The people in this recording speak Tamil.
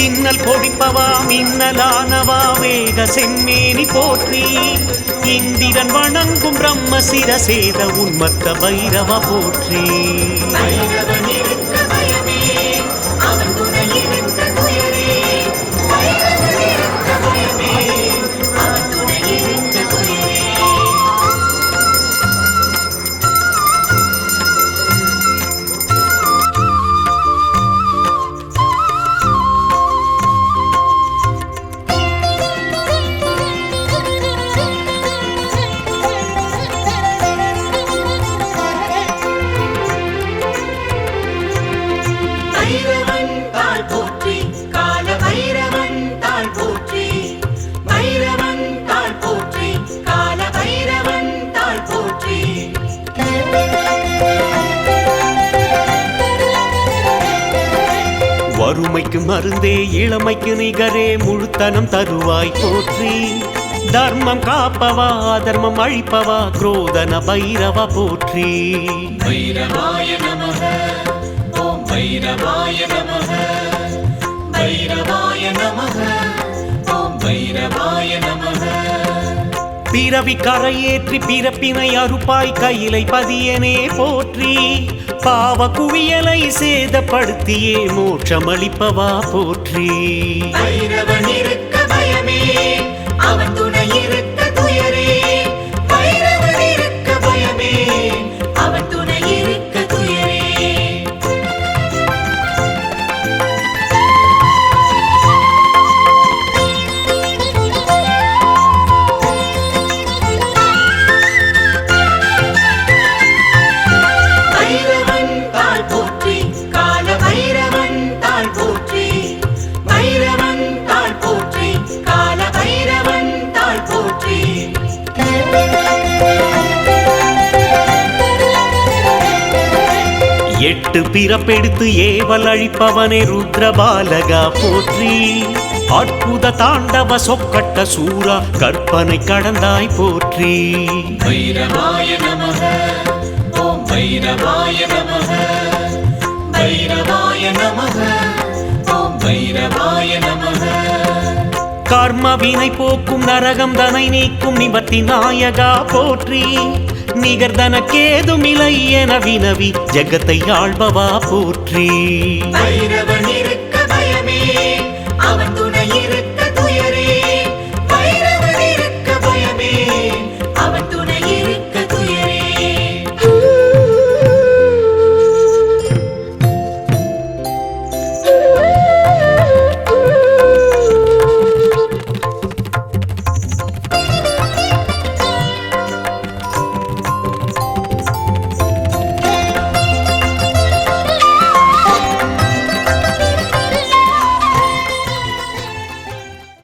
இன்னல் பொடிப்பவா மின்னலானவா வேக செம்மேனி போற்றி. இந்திரன் வணங்கும் பிரம்ம சிரசேத உன்மத்த பைரவ போற்றி. வறுமைக்கு மருந்தே இளமைக்கு நிகரே முழுத்தனம் தருவாய் போற்றி. தர்மம் காப்பவா தர்மம் அழிப்பவா குரோதன பைரவ போற்றி. பைரவாய நமக ஓம் பைரவாய நமக பைரவாய நமக ஓம் பைரவாய நமக. பிறவி கரையேற்றி பிறப்பினை அறுப்பாய் கையிலை பதியனே போற்றி. பாவ குவியலை சேதப்படுத்தியே மோட்சமளிப்பவா போற்றி. பயமே அவன் துணையே எட்டு பிறப்பெடுத்து ஏவல் அழிப்பவனே ருத்ரபாலகா போற்றி. அற்புத தாண்டவ சொக்கட்ட சூரா கற்பனை கடந்தாய் போற்றி. பைரவாய நமக ஓம் பைரவாய நமக பைரவாய நமக ஓம் பைரவாய நமக. கர்ம வினை போக்கும் நரகம் தனை நீக்கும் நிபத்தி நாயகா போற்றி. நிகர்தனக்கேதும் இலை என வினவி ஜகத்தை ஆள்பவா போற்றி. பயமே.